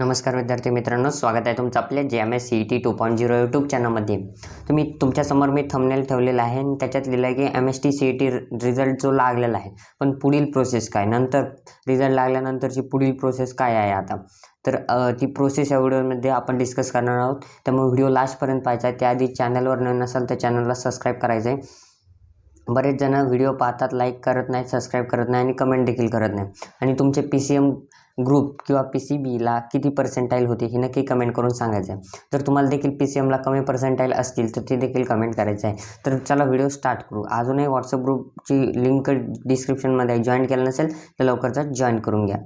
नमस्कार विद्यार्थी मित्रांनो स्वागत आहे तुमचं आपल्या जे M S C E T two point zero YouTube चॅनलमध्ये तुम्ही तुमच्यासमोर मी थंबनेल ठेवलेला आहे आणि त्याच्यात लिहिलं आहे की M S T C E T result जो लागलेला आहे पण पुढील प्रोसेस काय? नंतर रिझल्ट लागल्यानंतरची पुढील प्रोसेस काय आहे आता? तर ती प्रोसेस या व्हिडिओमध्ये आपण डिस्कस करणार आहोत. त्यामुळे व्हिडिओ लास्टपर्यंत पाहायचा आहे. त्याआधी चॅनलवर नवीन नसाल तर चॅनलला सबस्क्राईब करायचं आहे बरेच जण व्हिडिओ पाहतात लाईक करत नाही सबस्क्राईब करत नाही आणि कमेंट देखील करत नाही आणि तुमचे पी सी एम ग्रुप किंवा पी सी बीला किती पर्सेंटाईल होते हे नक्की कमेंट करून सांगायचं आहे जर तुम्हाला देखील पी सी एमला कमी पर्सेंटाईल असतील तर ते देखील कमेंट करायचं आहे तर चला व्हिडिओ स्टार्ट करू. अजूनही व्हॉट्सअप ग्रुपची लिंक डिस्क्रिप्शनमध्ये जॉईन केलं नसेल तर लवकरच जॉईन करून घ्या.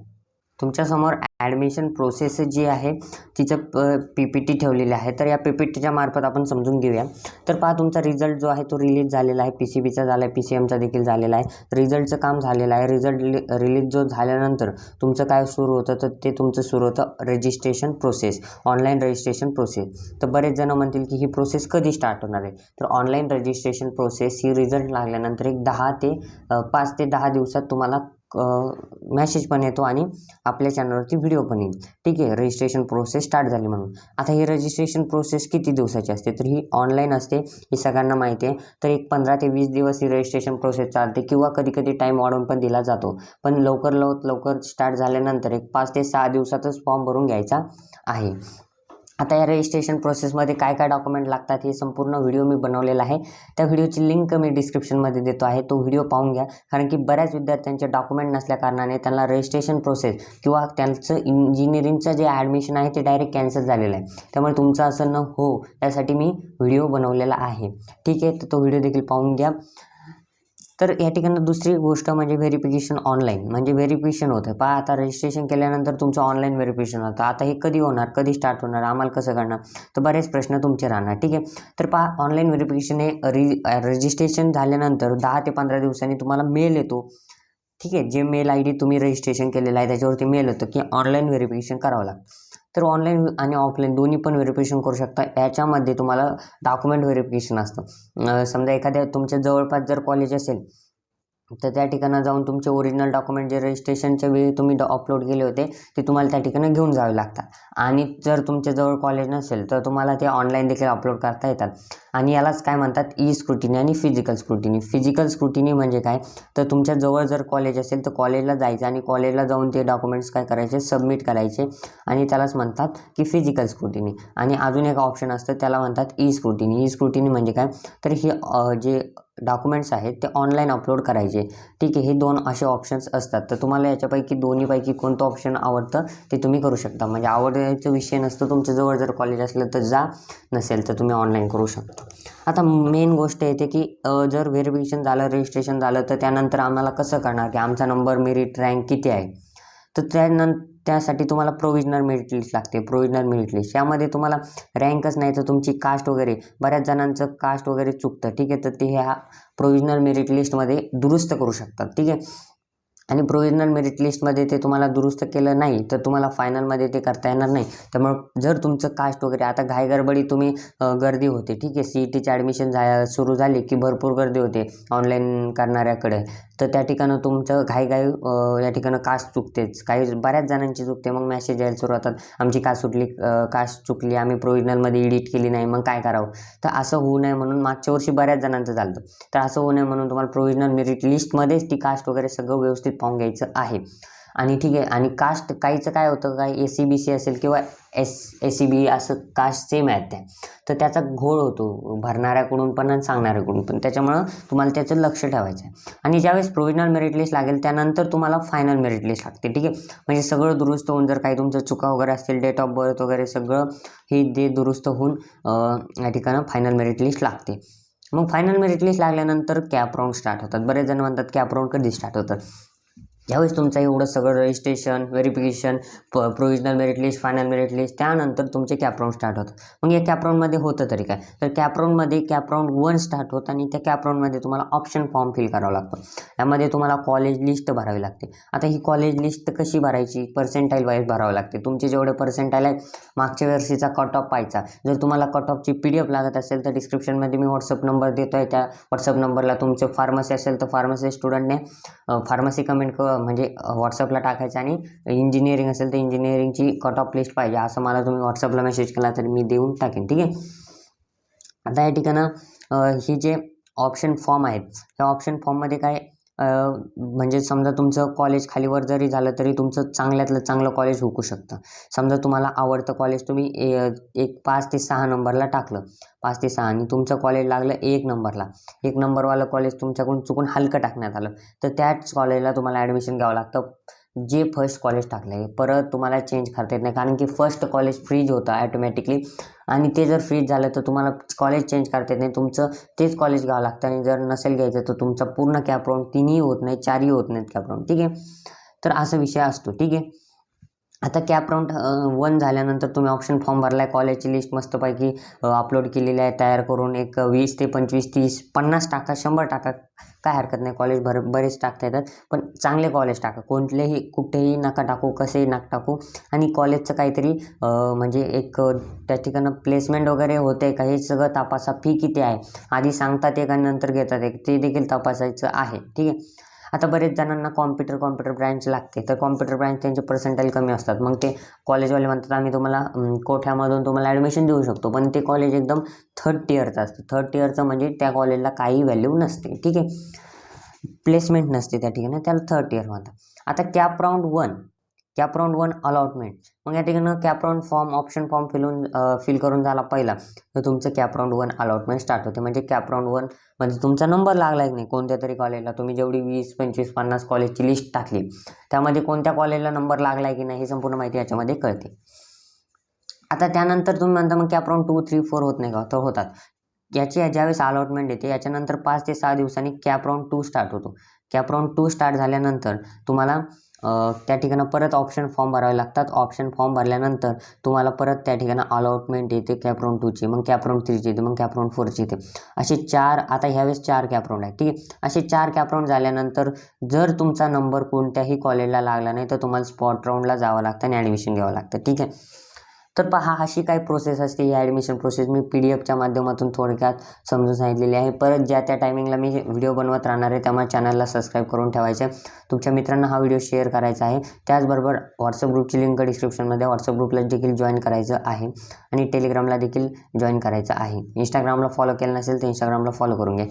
तुमच्यासमोर ॲडमिशन प्रोसेस जी आहे तिचं प पी पी टी ठेवलेलं आहे. तर या पी पी टीच्या मार्फत आपण समजून घेऊया. तर पहा तुमचा रिझल्ट जो आहे तो रिलीज झालेला आहे. पी सी बीचा झाला आहे पी सी एमचा देखील झालेला आहे. रिझल्टचं काम झालेलं आहे. रिझल्ट रिलीज जो झाल्यानंतर तुमचं काय सुरू होतं तर ते तुमचं सुरू होतं registration process online registration process तर बरेच जणं म्हणतील की ही प्रोसेस कधी स्टार्ट होणार आहे? तर ऑनलाईन रजिस्ट्रेशन प्रोसेस ही रिझल्ट लागल्यानंतर एक दहा ते पाच ते दहा दिवसात तुम्हाला मॅसेज पण येतो आणि आपल्या चॅनलवरती व्हिडिओ पण येईल. ठीक आहे रजिस्ट्रेशन प्रोसेस स्टार्ट झाली म्हणून. आता ही रजिस्ट्रेशन प्रोसेस किती दिवसाची असते? तर ही ऑनलाईन असते ही सगळ्यांना माहिती आहे. तर एक पंधरा ते वीस दिवस ही रजिस्ट्रेशन प्रोसेस चालते किंवा कधी कधी टाईम वाढवून पण दिला जातो. पण लवकर लव लवकर स्टार्ट झाल्यानंतर एक पाच ते सहा दिवसातच फॉर्म भरून घ्यायचा आहे. आता या रजिस्ट्रेशन प्रोसेसमध्ये काय काय डॉक्युमेंट लागतात हे संपूर्ण व्हिडिओ मी बनवलेला आहे. त्या व्हिडिओची लिंक मी डिस्क्रिप्शनमध्ये देतो आहे. तो व्हिडिओ पाहून घ्या. कारण की बऱ्याच विद्यार्थ्यांचे डॉक्युमेंट नसल्या कारणाने त्यांना रजिस्ट्रेशन प्रोसेस किंवा त्यांचं इंजिनिअरिंगचं जे ॲडमिशन आहे ते डायरेक्ट कॅन्सल झालेलं आहे. त्यामुळे तुमचं असं न हो यासाठी मी व्हिडिओ बनवलेला आहे. ठीक आहे? तर तो व्हिडिओ देखील पाहून घ्या. तर या ठिकाणी दुसरी गोष्ट म्हणजे व्हेरिफिकेशन ऑनलाईन म्हणजे व्हेरिफिकेशन होतं पहा आता रजिस्ट्रेशन केल्यानंतर तुमचं ऑनलाईन व्हेरिफिकेशन होतं. आता हे कधी होणार? कधी स्टार्ट होणार? आम्हाला कसं करणार तर बरेच प्रश्न तुमचे राहणार. ठीक आहे? तर पहा ऑनलाईन व्हेरिफिकेशन हे रि रजिस्ट्रेशन झाल्यानंतर दहा ते पंधरा दिवसांनी तुम्हाला मेल येतो. ठीक आहे? जे मेल आय डी तुम्ही रजिस्ट्रेशन केलेलं आहे त्याच्यावरती मेल होतं की ऑनलाईन व्हेरिफिकेशन करावं लागतं. तर ऑनलाईन आणि ऑफलाईन दोन्ही पण व्हेरिफिकेशन करू शकता. याच्यामध्ये तुम्हाला डॉक्युमेंट व्हेरिफिकेशन असतं. समजा एखाद्या तुमच्या जवळपास जर कॉलेज असेल तर त्या ठिकाणी जाऊन तुमचे ओरिजिनल डॉक्युमेंट जे रजिस्ट्रेशनच्या वेळी तुम्ही अपलोड केले होते ते तुम्हाला त्या ठिकाणी घेऊन जावे लागतात. आणि जर तुमच्याजवळ कॉलेज नसेल तर तुम्हाला ते ऑनलाईन देखील अपलोड करता येतात. आणि यालाच काय म्हणतात? ई स्क्रुटिनी आणि फिजिकल स्क्रुटिनी फिजिकल स्क्रुटिनी म्हणजे काय? तर तुमच्या जवळ जर कॉलेज असेल तर कॉलेजला जायचं आणि कॉलेजला जाऊन ते डॉक्युमेंट्स काय करायचे? सबमिट करायचे. आणि त्यालाच म्हणतात की फिजिकल स्क्रुटिनी आणि अजून एक ऑप्शन असतं त्याला म्हणतात ई स्क्रुटिनी ई स्क्रुटिनी म्हणजे काय? तर ही जे डॉक्युमेंट्स आहेत ते ऑनलाईन अपलोड करायचे. ठीक आहे हे दोन असे ऑप्शन्स असतात. तर तुम्हाला याच्यापैकी दोन्हीपैकी कोणतं ऑप्शन आवडतं ते तुम्ही करू शकता. म्हणजे आवडायचा विषय नसतो तुमच्याजवळ जर कॉलेज असलं तर जा नसेल तर तुम्ही ऑनलाईन करू शकता. आता मेन गोष्ट येते की जर व्हेरिफिकेशन झालं रजिस्ट्रेशन झालं तर त्यानंतर आम्हाला कसं करणार की आमचा नंबर मेरिट रँक किती आहे? तर त्यानंतर त्यासाठी तुम्हाला प्रोविजनल मेरिट लिस्ट लागते प्रोविजनल मेरिट लिस्ट यामध्ये तुम्हाला रँकच नाही तर तुमची कास्ट वगैरे बऱ्याच जणांचं कास्ट वगैरे चुकतं ठीक आहे? तर ते ह्या प्रोविजनल मेरिट लिस्टमध्ये दुरुस्त करू शकतात ठीक आहे? आणि प्रोविजनल मेरिट लिस्टमध्ये ते तुम्हाला दुरुस्त केलं नाही तर तुम्हाला फायनलमध्ये ते करता येणार नाही. त्यामुळे जर तुमचं कास्ट वगैरे आता घाईगडबडी तुम्ही गर्दी होते ठीक आहे? सी ई टीचे ॲडमिशन झा सुरू झाली की भरपूर गर्दी होते ऑनलाईन करणाऱ्याकडे. तर त्या ठिकाणं तुमचं घाईघाई घाई या ठिकाणं कास्ट चुकतेच. काही बऱ्याच जणांची चुकते. मग मॅसेज यायला सुरू होतात. आमची कास सुटली कास्ट चुकली. आम्ही प्रोविजनलमध्ये एडिट केली नाही. मग काय करावं? तर असं होऊ नये म्हणून मागच्या वर्षी बऱ्याच जणांचं झालं तर असं होऊ नये म्हणून तुम्हाला प्रोविजनल मेरिट लिस्टमध्येच ती कास्ट वगैरे सगळं व्यवस्थित पाहून घ्यायचं आहे. आणि ठीक आहे आणि कास्ट काहीचं काय होतं काय ए सी बी सी असेल किंवा एस ए सी बी असं कास्ट सेम आहेत त्या. तर त्याचा घोळ होतो भरणाऱ्याकडून पण आणि सांगणाऱ्याकडून पण. त्याच्यामुळं तुम्हाला त्याचं लक्ष ठेवायचं आहे आणि ज्यावेळेस प्रोविजनल मेरिट लिस्ट लागेल त्यानंतर तुम्हाला फायनल मेरिट लिस्ट लागते ठीक आहे? म्हणजे सगळं दुरुस्त होऊन जर काही तुमचं चुका वगैरे असतील डेट ऑफ बर्थ वगैरे सगळं हे ते दुरुस्त होऊन या ठिकाणं फायनल मेरिट लिस्ट लागते. मग फायनल मेरिट लिस्ट लागल्यानंतर कॅप राऊंड स्टार्ट होतात. बरेच जण म्हणतात कॅप राऊंड कधी स्टार्ट होतात? ज्यावेळेस तुमचं एवढं सगळं रजिस्ट्रेशन व्हेरिफिकेशन प provisional merit list final merit list त्यानंतर तुमचे कॅपराऊंड स्टार्ट होतं मग या कॅपराऊंडमध्ये होतं तरी काय? तर कॅप राऊंडमध्ये वन स्टार्ट होतं आणि त्या कॅपराऊंडमध्ये तुम्हाला ऑप्शन फॉर्म फिल करावा लागतो. यामध्ये तुम्हाला कॉलेज लिस्ट भरावी लागते. आता ही कॉलेज लिस्ट कशी भरायची? पर्सेंटाईल वाईज भरावं लागते. तुमचे जेवढे पर्सेंटाईल आहे मागच्या वर्षीचा कट ऑफ पाहायचा. जर तुम्हाला कट ऑफची पी डी एफ लागत असेल तर डिस्क्रिप्शनमध्ये मी व्हॉट्सअप नंबर देतो आहे त्या व्हॉट्सअप नंबरला तुमचं फार्मसी असेल तर फार्मसी स्टुडंटने फार्मसी कमेंट क म्हणजे व्हॉट्सअपला टाकायचं आणि इंजिनिअरिंग असेल तर इंजिनिअरिंगची कट ऑफ लिस्ट पाहिजे. असं मला तुम्ही व्हॉट्सअपला मेसेज केला तर मी देऊन टाकेन ठीक आहे? आता या ठिकाणं हे जे ऑप्शन फॉर्म आहेत त्या ऑप्शन फॉर्ममध्ये काय म्हणजे समजा तुमचं कॉलेज खालीवर जरी झालं तरी तुमचं चांगल्यातलं चांगलं कॉलेज हुकू शकतं. समजा तुम्हाला आवडतं कॉलेज तुम्ही ए- एक पाच ते सहा नंबरला टाकलं. पाच ते सहा आणि तुमचं कॉलेज लागलं एक नंबरला. एक नंबरवालं कॉलेज तुमच्याकडून चुकून हलकं टाकण्यात आलं. तर त्याच कॉलेजला तुम्हाला ॲडमिशन घ्यावं लागतं. जे फर्स्ट कॉलेज टाकलं आहे परत तुम्हाला चेंज करता येत नाही. कारण की फर्स्ट कॉलेज फ्रीज होतं ॲटोमॅटिकली आणि ते जर फ्रीज झालं तर तुम्हाला कॉलेज चेंज करता येत नाही. तुमचं तेच कॉलेज घ्यावं लागतं. आणि जर नसेल घ्यायचं तर तुमचा पूर्ण कॅप राऊंड तिन्ही होत नाही चारही होत नाहीत कॅप राऊंड ठीक आहे? तर असा विषय असतो. ठीक आहे? आता कॅप राऊंड वन झाल्यानंतर तुम्ही ऑप्शन फॉर्म भरला आहे कॉलेजची लिस्ट मस्तपैकी अपलोड केलेली आहे. तयार करून एक वीस ते पंचवीस तीस पन्नास टाका शंभर टाका काय हरकत नाही. कॉलेज भर बरेच टाकता येतात. पण चांगले कॉलेज टाका. कोणतेही कुठेही नका टाकू कसेही नका टाकू. आणि कॉलेजचं काहीतरी म्हणजे एक त्या ठिकाणं प्लेसमेंट वगैरे होते का? हे सगळं तपासा. फी किती आहे? आधी सांगतात एक आणि नंतर घेतात एक. ते देखील तपासायचं आहे. ठीक आहे? आता बरेच जणांना कॉम्प्युटर कॉम्प्युटर ब्रँच लागते. तर कॉम्प्युटर ब्रँच त्यांचे पर्सेंटेज कमी असतात. मग ते कॉलेजवाले म्हणतात आम्ही तुम्हाला कोठ्यामधून तुम्हाला ॲडमिशन देऊ शकतो. पण ते कॉलेज एकदम थर्ड टियरचं असतं. थर्ड टियरचं म्हणजे त्या कॉलेजला काही व्हॅल्यू नसते. ठीक आहे? प्लेसमेंट नसते त्या ठिकाणी. त्याला थर्ड टियर म्हणतात. आता CAP round one CAP one allotment मग या ठिकाणी कॅप फॉर्म ऑप्शन फॉर्म फिलून फिल करून झाला पहिला. तर तुमचं कॅप वन अलॉटमेंट स्टार्ट होते. म्हणजे कॅप वन म्हणजे तुमचा नंबर लागला की नाही? कोणत्या तरी कॉलेजला तुम्ही जेवढी वीस पंचवीस पन्नास कॉलेजची लिस्ट टाकली. त्यामध्ये कोणत्या कॉलेजला नंबर लागला आहे की नाही ही संपूर्ण माहिती याच्यामध्ये कळते. आता त्यानंतर तुम्ही म्हणता मग कॅप टू थ्री फोर होत नाही का? तर होतात. याची ज्यावेळेस अलॉटमेंट येते याच्यानंतर पाच ते सहा दिवसांनी कॅप टू स्टार्ट होतो. कॅप टू स्टार्ट झाल्यानंतर तुम्हाला त्या ठिकाणी परत ऑप्शन फॉर्म भरावे लागतात. ऑप्शन फॉर्म भरल्यानंतर तुम्हाला परत त्या ठिकाणी अलॉटमेंट येते कॅपराऊंड टूची मग कॅपराऊंड थ्रीची येते मग कॅपराऊंड फोरची येते. असे चार आता ह्यावेळेस चार कॅप आहेत ठीक आहे? असे चार कॅपराउंड झाल्यानंतर जर तुमचा नंबर कोणत्याही कॉलेजला लागला नाही तर तुम्हाला स्पॉट राऊंडला जावं लागतं आणि ॲडमिशन घ्यावं लागतं ठीक आहे? तर पहा अशी काय प्रोसेस असते. या ॲडमिशन प्रोसेस मी पी डी एफच्या माध्यमातून थोडक्यात समजून सांगितलेली आहे. परत ज्या त्या टायमिंगला मी व्हिडिओ बनवत राहणार आहे त्यामुळे चॅनलला सबस्क्राईब करून ठेवायचं. आहे तुमच्या मित्रांना हा व्हिडिओ शेअर करायचा आहे. त्याचबरोबर व्हॉट्सअप ग्रुपची लिंक डिस्क्रिप्शनमध्ये व्हॉट्सअप ग्रुपला देखील जॉईन करायचं आहे. आणि टेलिग्रामला देखील जॉईन करायचं आहे. इंस्टाग्रामला फॉलो केलं नसेल तर इंस्टाग्रामला फॉलो करून घ्या.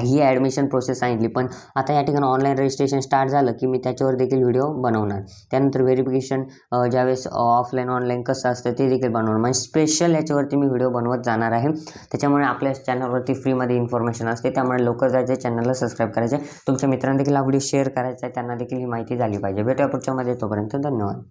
ही ॲडमिशन प्रोसेस सांगितली. पण आता या ठिकाणी ऑनलाईन रजिस्ट्रेशन स्टार्ट झालं की मी त्याच्यावर देखील व्हिडिओ बनवणार. त्यानंतर व्हेरिफिकेशन ज्यावेळेस ऑफलाईन ऑनलाईन कसं असतं ते देखील बनवणार. म्हणजे स्पेशल याच्यावरती मी व्हिडिओ बनवत जाणार आहे. त्याच्यामुळे आपल्या चॅनलवरती फ्रीमध्ये इन्फॉर्मेशन असते. त्यामुळे लवकर जायचं चॅनलला सबस्क्राईब करायचं. आहे तुमच्या मित्रांना देखील हा व्हिडिओ शेअर करायचा आहे. त्यांना देखील ही माहिती झाली पाहिजे. भेटूया पुढच्यामध्ये तोपर्यंत धन्यवाद.